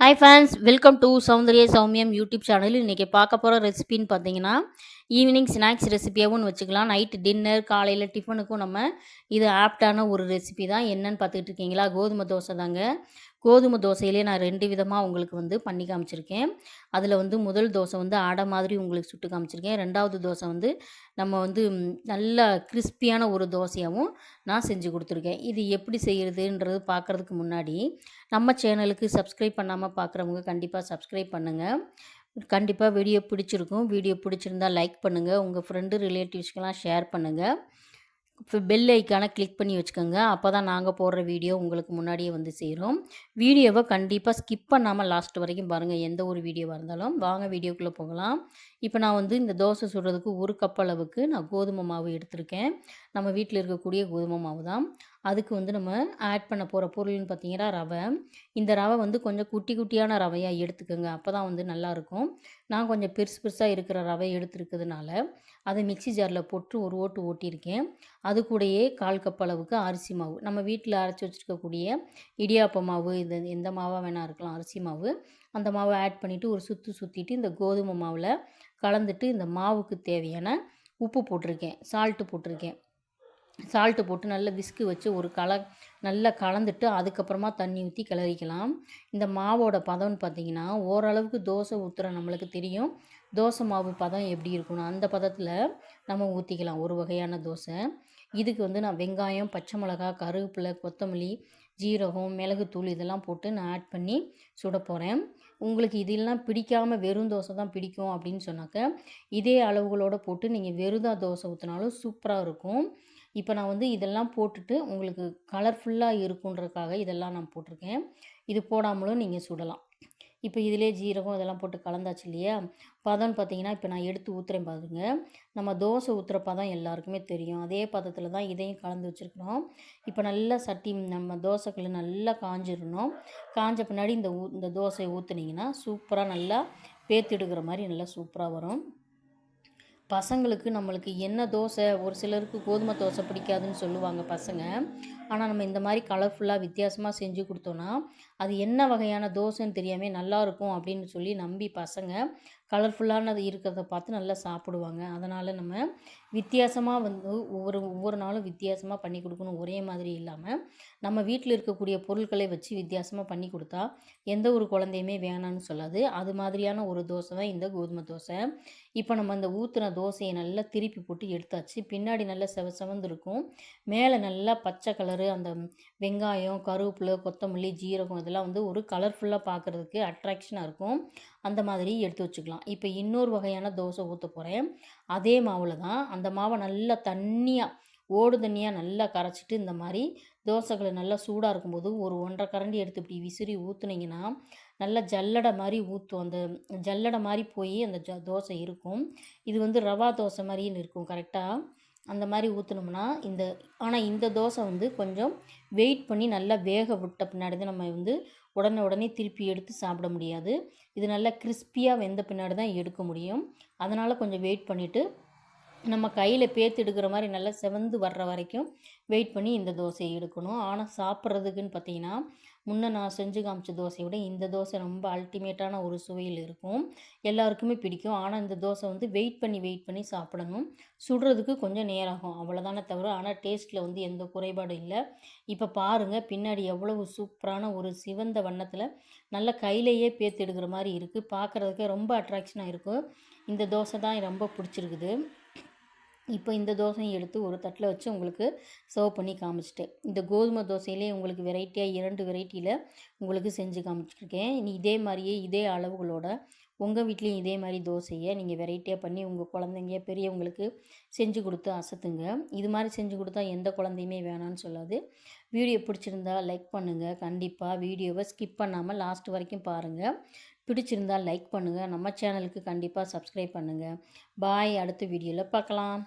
Hi fans welcome to Soundarya சௌமியம் YouTube channel இன்றைக்கி பார்க்க போகிற ரெசிபின்னு பார்த்தீங்கன்னா ஈவினிங் ஸ்நாக்ஸ் ரெசிபியாகவும் வச்சுக்கலாம். நைட்டு டின்னர் காலையில் டிஃபனுக்கும் நம்ம இது ஆப்டான ஒரு ரெசிபி தான். என்னன்னு பார்த்துக்கிட்டு இருக்கீங்களா? கோதுமை தோசை தாங்க. கோதுமை தோசையிலே நான் ரெண்டு விதமாக உங்களுக்கு வந்து பண்ணி காமிச்சிருக்கேன். அதில் வந்து முதல் தோசை வந்து ஆடை மாதிரி உங்களுக்கு சுட்டு காமிச்சிருக்கேன். ரெண்டாவது தோசை வந்து நம்ம வந்து நல்ல கிறிஸ்பியான ஒரு தோசையாகவும் நான் செஞ்சு கொடுத்துருக்கேன். இது எப்படி செய்கிறதுன்றது பார்க்குறதுக்கு முன்னாடி நம்ம சேனலுக்கு சப்ஸ்கிரைப் பண்ணாமல் பார்க்குறவங்க கண்டிப்பாக சப்ஸ்கிரைப் பண்ணுங்கள் கண்டிப்பாக வீடியோ பிடிச்சிருக்கும். வீடியோ பிடிச்சிருந்தா லைக் பண்ணுங்கள் உங்கள் ஃப்ரெண்டு ரிலேட்டிவ்ஸ்க்கெலாம் ஷேர் பண்ணுங்கள் இப்போ பெல் ஐக்கானை கிளிக் பண்ணி வச்சுக்கோங்க. அப்போ தான் நாங்கள் போடுற வீடியோ உங்களுக்கு முன்னாடியே வந்து சேரும். வீடியோவை கண்டிப்பாக ஸ்கிப் பண்ணாமல் லாஸ்ட் வரைக்கும் பாருங்கள் எந்த ஒரு வீடியோவாக இருந்தாலும். வாங்க வீடியோக்குள்ளே போகலாம். இப்போ நான் வந்து இந்த தோசை சுடுறதுக்கு ஒரு கப் அளவுக்கு நான் கோதுமை மாவு எடுத்திருக்கேன். நம்ம வீட்டில் இருக்கக்கூடிய கோதுமை மாவு தான். அதுக்கு வந்து நம்ம ஆட் பண்ண போகிற பொருள்னு பார்த்தீங்கன்னா ரவை. இந்த ரவை வந்து கொஞ்சம் குட்டி குட்டியான ரவையாக எடுத்துக்கோங்க. அப்போ தான் வந்து நல்லாயிருக்கும் நான் கொஞ்சம் பெருசு பெருசாக இருக்கிற ரவை எடுத்துருக்கிறதுனால அதை மிக்ஸி ஜாரில் போட்டு ஒரு ஓட்டு ஓட்டியிருக்கேன். அது கூடயே கால் கப் அளவுக்கு அரிசி மாவு. நம்ம வீட்டில் அரைச்சி வச்சுருக்கக்கூடிய இடியாப்ப மாவு இது எந்த மாவாக வேணால் இருக்கலாம் அரிசி மாவு. அந்த மாவை ஆட் பண்ணிவிட்டு ஒரு சுற்று சுற்றிட்டு இந்த கோதுமை மாவில் கலந்துட்டு இந்த மாவுக்கு தேவையான உப்பு போட்டிருக்கேன். சால்ட்டு போட்டிருக்கேன். சால்ட்டு போட்டு நல்லா விஸ்கு வச்சு ஒரு கல நல்லா கலந்துட்டு அதுக்கப்புறமா தண்ணி ஊற்றி கிளறிக்கலாம். இந்த மாவோட பதம்னு பார்த்திங்கன்னா ஓரளவுக்கு தோசை ஊற்றுற நம்மளுக்கு தெரியும். தோசை மாவு பதம் எப்படி இருக்கணும் அந்த பதத்தில் நம்ம ஊற்றிக்கலாம் ஒரு வகையான தோசை. இதுக்கு வந்து நான் வெங்காயம் பச்சை மிளகா கருவேப்பிலை கொத்தமல்லி ஜீரகம் மிளகுத்தூள் இதெல்லாம் போட்டு நான் ஆட் பண்ணி சுட போகிறேன் உங்களுக்கு இதெல்லாம் பிடிக்காமல் வெறும் தோசை தான் பிடிக்கும் அப்படின்னு சொன்னாக்க இதே அளவுகளோடு போட்டு நீங்கள் வெறுதா தோசை ஊற்றினாலும் சூப்பராக இருக்கும். இப்போ நான் வந்து இதெல்லாம் போட்டுட்டு உங்களுக்கு கலர்ஃபுல்லாக இருக்குன்றதுக்காக இதெல்லாம் நான் போட்டிருக்கேன். இது போடாமலும் நீங்கள் சுடலாம். இப்போ இதிலே ஜீரகம் இதெல்லாம் போட்டு கலந்தாச்சு இல்லையா? பதம்னு பார்த்தீங்கன்னா இப்போ நான் எடுத்து ஊற்றுறேன் பாருங்க. நம்ம தோசை ஊற்றுற பதம் எல்லாருக்குமே தெரியும். அதே பதத்தில் தான் இதையும் கலந்து வச்சுருக்கணும். இப்போ நல்லா சட்டி நம்ம தோசைக்குள்ள நல்லா காஞ்சிடணும். காஞ்ச பின்னாடி இந்த ஊ இந்த தோசையை ஊற்றுனீங்கன்னா சூப்பராக நல்லா பேத்திடுக்கிற மாதிரி நல்லா சூப்பராக வரும். பசங்களுக்கு நம்மளுக்கு என்ன தோசை? ஒரு சிலருக்கு கோதுமை தோசை பிடிக்காதுன்னு சொல்லுவாங்க பசங்க. ஆனால் நம்ம இந்த மாதிரி கலர்ஃபுல்லாக வித்தியாசமாக செஞ்சு கொடுத்தோன்னா அது என்ன வகையான தோசைன்னு தெரியாமல் நல்லாயிருக்கும் அப்படின்னு சொல்லி நம்பி பசங்க கலர்ஃபுல்லானது இருக்கிறத பார்த்து நல்லா சாப்பிடுவாங்க. அதனால் நம்ம வித்தியாசமாக வந்து ஒவ்வொரு ஒவ்வொரு நாளும் வித்தியாசமாக பண்ணி கொடுக்கணும். ஒரே மாதிரி இல்லாமல் நம்ம வீட்டில் இருக்கக்கூடிய பொருட்களை வச்சு வித்தியாசமாக பண்ணி கொடுத்தா எந்த ஒரு குழந்தையுமே வேணான்னு சொல்லாது. அது மாதிரியான ஒரு தோசை தான் இந்த கோதுமை தோசை. இப்போ நம்ம அந்த ஊற்றுன தோசையை நல்லா திருப்பி போட்டு எடுத்தாச்சு. பின்னாடி நல்லா செவ செவந்து இருக்கும் மேலே நல்லா பச்சை கலரு அந்த வெங்காயம் கருவேப்பிலை கொத்தமல்லி ஜீரகம் இதெல்லாம் வந்து ஒரு கலர்ஃபுல்லாக பார்க்குறதுக்கு அட்ராக்ஷனாக இருக்கும். அந்த மாதிரி எடுத்து வச்சுக்கலாம். இப்போ இன்னொரு வகையான தோசை ஊற்ற போகிறேன் அதே மாவில் தான் அந்த மாவை நல்லா தண்ணியாக ஓடு தண்ணியாக நல்லா கரைச்சிட்டு இந்த மாதிரி தோசைகளை நல்லா சூடாக இருக்கும்போது ஒரு ஒன்றரை கரண்டி எடுத்து இப்படி விசிறி ஊற்றுனீங்கன்னா நல்லா ஜல்லடை மாதிரி ஊற்றும் அந்த ஜல்லடை மாதிரி போய் அந்த ஜ தோசை இருக்கும். இது வந்து ரவா தோசை மாதிரின்னு இருக்கும். கரெக்டாக அந்த மாதிரி ஊற்றினோம்னா இந்த ஆனால் இந்த தோசை வந்து கொஞ்சம் வெயிட் பண்ணி நல்லா வேக விட்ட பின்னாடி தான் நம்ம வந்து உடனே உடனே திருப்பி எடுத்து சாப்பிட முடியாது. இது நல்லா கிறிஸ்பியாக வெந்த பின்னாடி தான் எடுக்க முடியும். அதனால் கொஞ்சம் வெயிட் பண்ணிவிட்டு நம்ம கையில் பேத்து எடுக்கிற மாதிரி நல்லா செவந்து வர்ற வரைக்கும் வெயிட் பண்ணி இந்த தோசையை எடுக்கணும். ஆனால் சாப்பிட்றதுக்குன்னு பார்த்தீங்கன்னா முன்ன நான் செஞ்சு காமிச்ச தோசையை விட இந்த தோசை ரொம்ப அல்டிமேட்டான ஒரு சுவையில் இருக்கும். எல்லாருக்குமே பிடிக்கும். ஆனால் இந்த தோசை வந்து வெயிட் பண்ணி வெயிட் பண்ணி சாப்பிடணும். சுடுறதுக்கு கொஞ்சம் நேராகும். அவ்வளோதானே தவிர ஆனால் டேஸ்ட்டில் வந்து எந்த குறைபாடும் இல்லை. இப்போ பாருங்கள் பின்னாடி எவ்வளவு சூப்பரான ஒரு சிவந்த வண்ணத்தில் நல்ல கையிலேயே பேத்து எடுக்கிற மாதிரி இருக்குது பார்க்குறதுக்கு ரொம்ப அட்ராக்ஷனாக இருக்கும். இந்த தோசை தான் ரொம்ப பிடிச்சிருக்குது. இப்போ இந்த தோசையும் எடுத்து ஒரு தட்டில் வச்சு உங்களுக்கு சர்வ் பண்ணி காமிச்சிட்டேன். இந்த கோதுமை தோசையிலே உங்களுக்கு வெரைட்டியாக இரண்டு வெரைட்டியில் உங்களுக்கு செஞ்சு காமிச்சிருக்கேன் நீ இதே மாதிரியே இதே அளவுகளோட உங்கள் வீட்லேயும் இதே மாதிரி தோசையை நீங்கள் வெரைட்டியாக பண்ணி உங்கள் குழந்தைங்க பெரியவங்களுக்கு செஞ்சு கொடுத்து அசத்துங்க. இது மாதிரி செஞ்சு கொடுத்தா எந்த குழந்தையுமே வேணான்னு சொல்லாது. வீடியோ பிடிச்சிருந்தா லைக் பண்ணுங்கள் கண்டிப்பாக வீடியோவை ஸ்கிப் பண்ணாமல் லாஸ்ட் வரைக்கும் பாருங்கள் பிடிச்சிருந்தா லைக் பண்ணுங்கள் நம்ம சேனலுக்கு கண்டிப்பாக சப்ஸ்கிரைப் பண்ணுங்கள் பாய் அடுத்த வீடியோவில் பார்க்கலாம்.